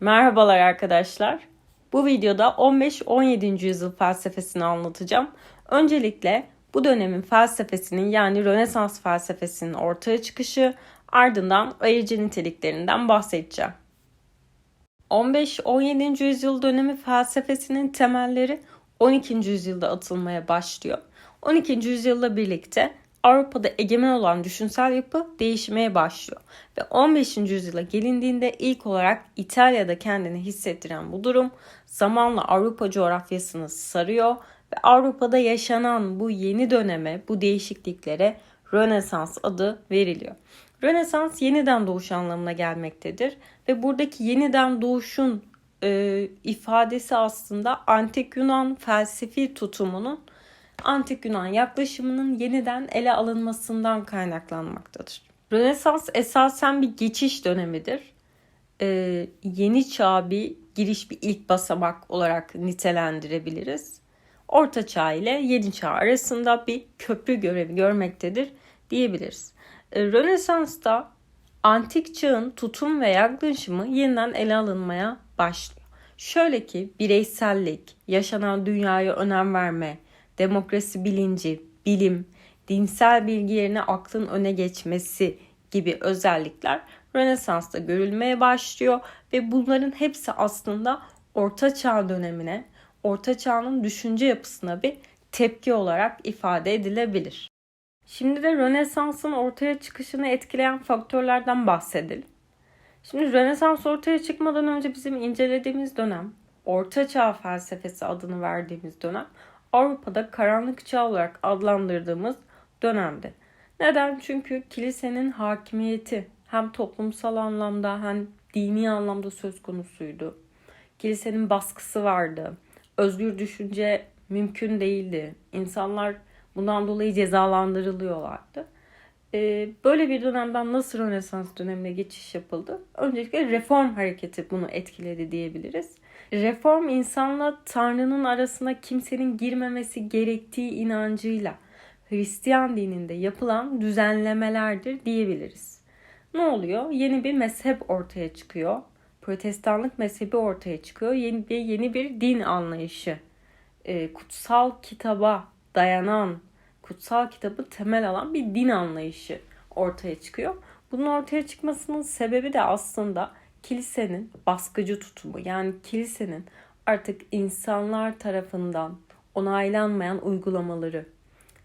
Merhabalar arkadaşlar. Bu videoda 15-17. yüzyıl felsefesini anlatacağım. Öncelikle bu dönemin felsefesinin yani Rönesans felsefesinin ortaya çıkışı, ardından ayırıcı niteliklerinden bahsedeceğim. 15-17. yüzyıl dönemi felsefesinin temelleri 12. yüzyılda atılmaya başlıyor. 12. yüzyılla birlikte Avrupa'da egemen olan düşünsel yapı değişmeye başlıyor. Ve 15. yüzyıla gelindiğinde ilk olarak İtalya'da kendini hissettiren bu durum zamanla Avrupa coğrafyasını sarıyor ve Avrupa'da yaşanan bu yeni döneme, bu değişikliklere Rönesans adı veriliyor. Rönesans yeniden doğuş anlamına gelmektedir ve buradaki yeniden doğuşun e, ifadesi aslında antik Yunan felsefi tutumunun antik Yunan yaklaşımının yeniden ele alınmasından kaynaklanmaktadır. Rönesans esasen bir geçiş dönemidir. Ee, yeni çağ bir giriş bir ilk basamak olarak nitelendirebiliriz. Orta çağ ile yeni çağ arasında bir köprü görevi görmektedir diyebiliriz. Ee, Rönesans'ta antik çağın tutum ve yaklaşımı yeniden ele alınmaya başlıyor. Şöyle ki bireysellik, yaşanan dünyaya önem verme, demokrasi bilinci, bilim, dinsel bilgi yerine aklın öne geçmesi gibi özellikler Rönesans'ta görülmeye başlıyor ve bunların hepsi aslında Orta Çağ dönemine, Orta Çağ'ın düşünce yapısına bir tepki olarak ifade edilebilir. Şimdi de Rönesans'ın ortaya çıkışını etkileyen faktörlerden bahsedelim. Şimdi Rönesans ortaya çıkmadan önce bizim incelediğimiz dönem, Orta Çağ felsefesi adını verdiğimiz dönem Avrupa'da karanlık çağ olarak adlandırdığımız dönemde. Neden? Çünkü kilisenin hakimiyeti hem toplumsal anlamda hem dini anlamda söz konusuydu. Kilisenin baskısı vardı. Özgür düşünce mümkün değildi. İnsanlar bundan dolayı cezalandırılıyorlardı. Ee, böyle bir dönemden nasıl Rönesans dönemine geçiş yapıldı? Öncelikle reform hareketi bunu etkiledi diyebiliriz. Reform insanla Tanrı'nın arasına kimsenin girmemesi gerektiği inancıyla Hristiyan dininde yapılan düzenlemelerdir diyebiliriz. Ne oluyor? Yeni bir mezhep ortaya çıkıyor. Protestanlık mezhebi ortaya çıkıyor. Yeni bir yeni bir din anlayışı. E, kutsal kitaba dayanan, kutsal kitabı temel alan bir din anlayışı ortaya çıkıyor. Bunun ortaya çıkmasının sebebi de aslında kilisenin baskıcı tutumu yani kilisenin artık insanlar tarafından onaylanmayan uygulamaları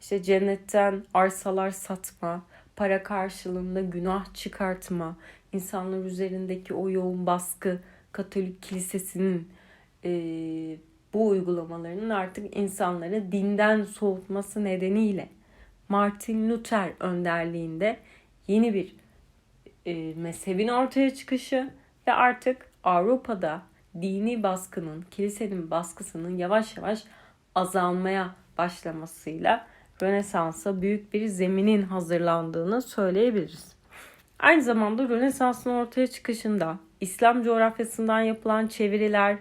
işte cennetten arsalar satma, para karşılığında günah çıkartma, insanlar üzerindeki o yoğun baskı Katolik kilisesinin e, bu uygulamalarının artık insanları dinden soğutması nedeniyle Martin Luther önderliğinde yeni bir e, mezhebin ortaya çıkışı ve artık Avrupa'da dini baskının, kilisenin baskısının yavaş yavaş azalmaya başlamasıyla Rönesans'a büyük bir zeminin hazırlandığını söyleyebiliriz. Aynı zamanda Rönesans'ın ortaya çıkışında İslam coğrafyasından yapılan çeviriler,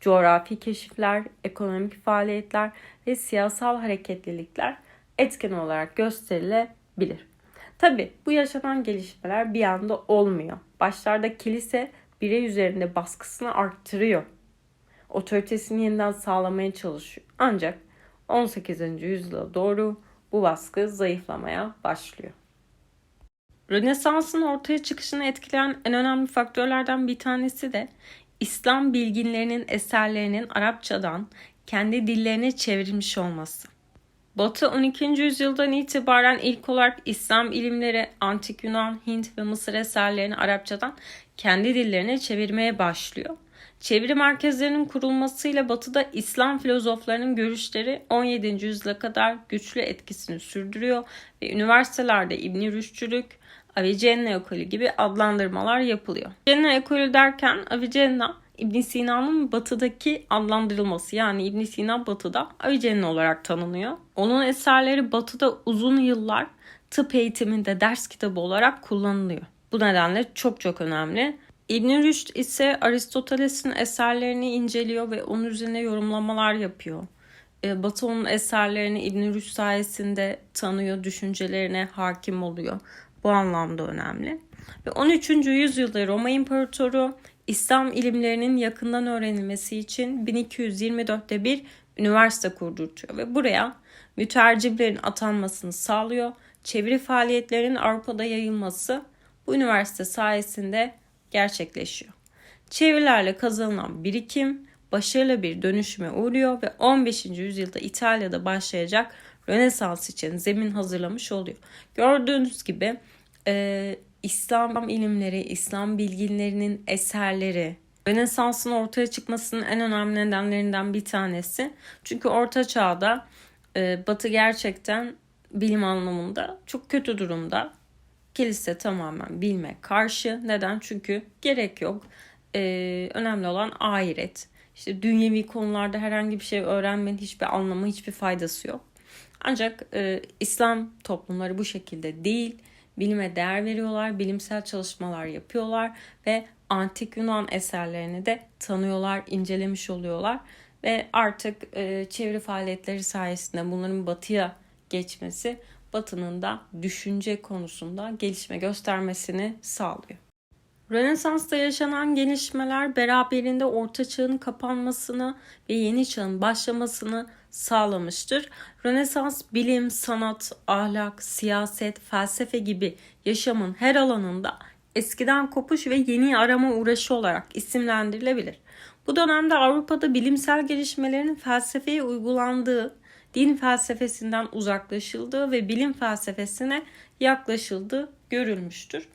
coğrafi keşifler, ekonomik faaliyetler ve siyasal hareketlilikler etken olarak gösterilebilir. Tabi bu yaşanan gelişmeler bir anda olmuyor. Başlarda kilise birey üzerinde baskısını arttırıyor. Otoritesini yeniden sağlamaya çalışıyor. Ancak 18. yüzyıla doğru bu baskı zayıflamaya başlıyor. Rönesans'ın ortaya çıkışını etkileyen en önemli faktörlerden bir tanesi de İslam bilginlerinin eserlerinin Arapçadan kendi dillerine çevrilmiş olması. Batı 12. yüzyıldan itibaren ilk olarak İslam ilimleri, Antik Yunan, Hint ve Mısır eserlerini Arapçadan kendi dillerine çevirmeye başlıyor. Çeviri merkezlerinin kurulmasıyla Batı'da İslam filozoflarının görüşleri 17. yüzyıla kadar güçlü etkisini sürdürüyor ve üniversitelerde İbn Rüşdçülük, Avicenna ekolü gibi adlandırmalar yapılıyor. Avicenna ekolü derken Avicenna İbn Sina'nın batıdaki adlandırılması yani İbn Sina batıda Avicenna olarak tanınıyor. Onun eserleri batıda uzun yıllar tıp eğitiminde ders kitabı olarak kullanılıyor. Bu nedenle çok çok önemli. İbn Rüşd ise Aristoteles'in eserlerini inceliyor ve onun üzerine yorumlamalar yapıyor. Ee, Batı onun eserlerini İbn Rüşd sayesinde tanıyor, düşüncelerine hakim oluyor. Bu anlamda önemli. Ve 13. yüzyılda Roma İmparatoru İslam ilimlerinin yakından öğrenilmesi için 1224'te bir üniversite kurdurtuyor ve buraya mütercimlerin atanmasını sağlıyor. Çeviri faaliyetlerinin Avrupa'da yayılması bu üniversite sayesinde gerçekleşiyor. Çevirilerle kazanılan birikim başarılı bir dönüşüme uğruyor ve 15. yüzyılda İtalya'da başlayacak Rönesans için zemin hazırlamış oluyor. Gördüğünüz gibi e, İslam ilimleri, İslam bilginlerinin eserleri, Rönesans'ın ortaya çıkmasının en önemli nedenlerinden bir tanesi. Çünkü Orta Çağ'da e, Batı gerçekten bilim anlamında çok kötü durumda. Kilise tamamen bilme karşı. Neden? Çünkü gerek yok. Ee, önemli olan ahiret. İşte dünyevi konularda herhangi bir şey öğrenmenin hiçbir anlamı, hiçbir faydası yok. Ancak e, İslam toplumları bu şekilde değil. Bilime değer veriyorlar, bilimsel çalışmalar yapıyorlar ve antik Yunan eserlerini de tanıyorlar, incelemiş oluyorlar ve artık e, çeviri faaliyetleri sayesinde bunların batıya geçmesi Batı'nın da düşünce konusunda gelişme göstermesini sağlıyor. Rönesans'ta yaşanan gelişmeler beraberinde Orta Çağ'ın kapanmasını ve Yeni Çağ'ın başlamasını sağlamıştır. Rönesans bilim, sanat, ahlak, siyaset, felsefe gibi yaşamın her alanında eskiden kopuş ve yeni arama uğraşı olarak isimlendirilebilir. Bu dönemde Avrupa'da bilimsel gelişmelerin felsefeye uygulandığı din felsefesinden uzaklaşıldığı ve bilim felsefesine yaklaşıldığı görülmüştür.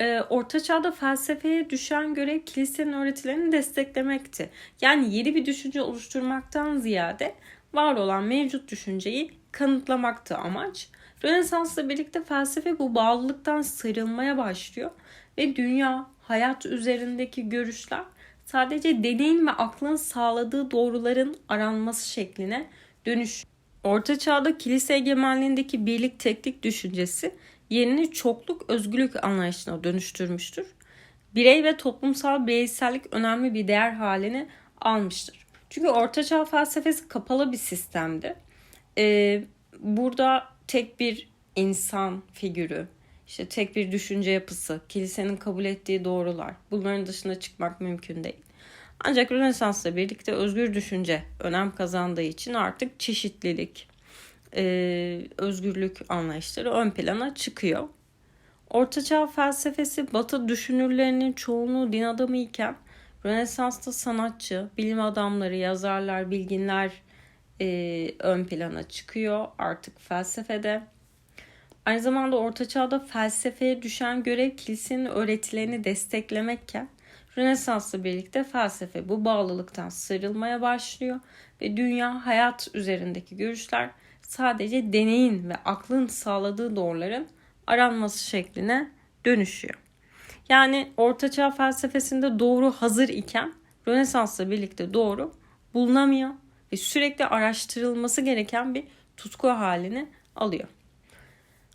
Ee, Orta Çağ'da felsefeye düşen görev kilisenin öğretilerini desteklemekti. Yani yeni bir düşünce oluşturmaktan ziyade var olan mevcut düşünceyi kanıtlamaktı amaç. Rönesans'la birlikte felsefe bu bağlılıktan sıyrılmaya başlıyor ve dünya, hayat üzerindeki görüşler sadece deneyin ve aklın sağladığı doğruların aranması şekline dönüş. Orta Çağ'da kilise egemenliğindeki birlik teklik düşüncesi yerini çokluk özgürlük anlayışına dönüştürmüştür. Birey ve toplumsal bireysellik önemli bir değer haline almıştır. Çünkü Orta Çağ felsefesi kapalı bir sistemdi. Ee, burada tek bir insan figürü, işte tek bir düşünce yapısı, kilisenin kabul ettiği doğrular bunların dışına çıkmak mümkün değil. Ancak Rönesans'la birlikte özgür düşünce önem kazandığı için artık çeşitlilik, e, özgürlük anlayışları ön plana çıkıyor. Ortaçağ felsefesi Batı düşünürlerinin çoğunluğu din adamı iken Rönesans'ta sanatçı, bilim adamları, yazarlar, bilginler e, ön plana çıkıyor artık felsefede. Aynı zamanda Orta Çağ'da felsefeye düşen görev kilisenin öğretilerini desteklemekken Rönesans'la birlikte felsefe bu bağlılıktan sıyrılmaya başlıyor ve dünya hayat üzerindeki görüşler sadece deneyin ve aklın sağladığı doğruların aranması şekline dönüşüyor. Yani ortaçağ felsefesinde doğru hazır iken Rönesans'la birlikte doğru bulunamıyor ve sürekli araştırılması gereken bir tutku halini alıyor.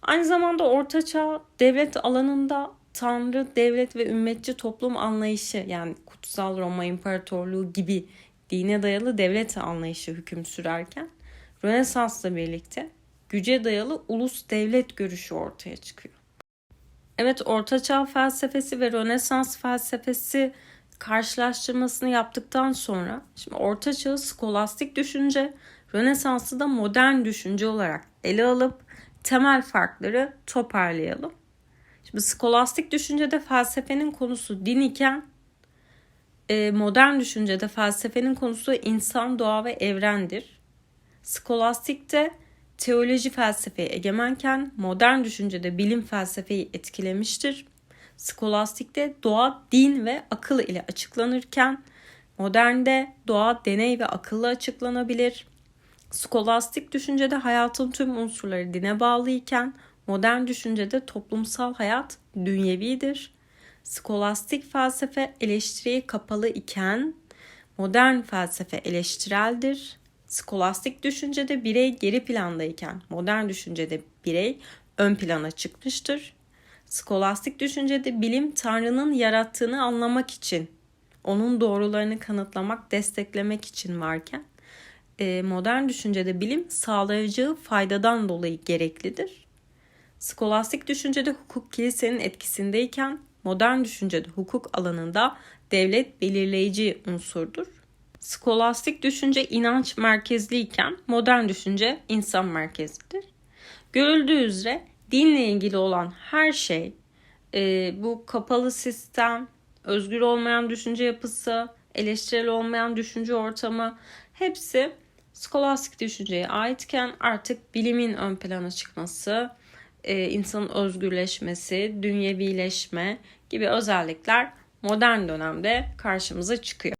Aynı zamanda ortaçağ devlet alanında tanrı, devlet ve ümmetçi toplum anlayışı yani kutsal Roma İmparatorluğu gibi dine dayalı devlet anlayışı hüküm sürerken Rönesans'la birlikte güce dayalı ulus devlet görüşü ortaya çıkıyor. Evet Ortaçağ felsefesi ve Rönesans felsefesi karşılaştırmasını yaptıktan sonra şimdi Orta Çağ'ı skolastik düşünce, Rönesans'ı da modern düşünce olarak ele alıp temel farkları toparlayalım. Şimdi skolastik düşüncede felsefenin konusu din iken e, modern düşüncede felsefenin konusu insan, doğa ve evrendir. Skolastikte teoloji felsefeye egemenken modern düşüncede bilim felsefeyi etkilemiştir. Skolastikte doğa, din ve akıl ile açıklanırken modernde doğa, deney ve akılla açıklanabilir. Skolastik düşüncede hayatın tüm unsurları dine bağlı iken modern düşüncede toplumsal hayat dünyevidir. Skolastik felsefe eleştiriye kapalı iken modern felsefe eleştireldir. Skolastik düşüncede birey geri plandayken modern düşüncede birey ön plana çıkmıştır. Skolastik düşüncede bilim Tanrı'nın yarattığını anlamak için, onun doğrularını kanıtlamak, desteklemek için varken e, modern düşüncede bilim sağlayacağı faydadan dolayı gereklidir. Skolastik düşüncede hukuk kilisenin etkisindeyken modern düşüncede hukuk alanında devlet belirleyici unsurdur. Skolastik düşünce inanç merkezliyken modern düşünce insan merkezlidir. Görüldüğü üzere dinle ilgili olan her şey e, bu kapalı sistem, özgür olmayan düşünce yapısı, eleştirel olmayan düşünce ortamı hepsi skolastik düşünceye aitken artık bilimin ön plana çıkması, insanın özgürleşmesi, dünyevileşme gibi özellikler modern dönemde karşımıza çıkıyor.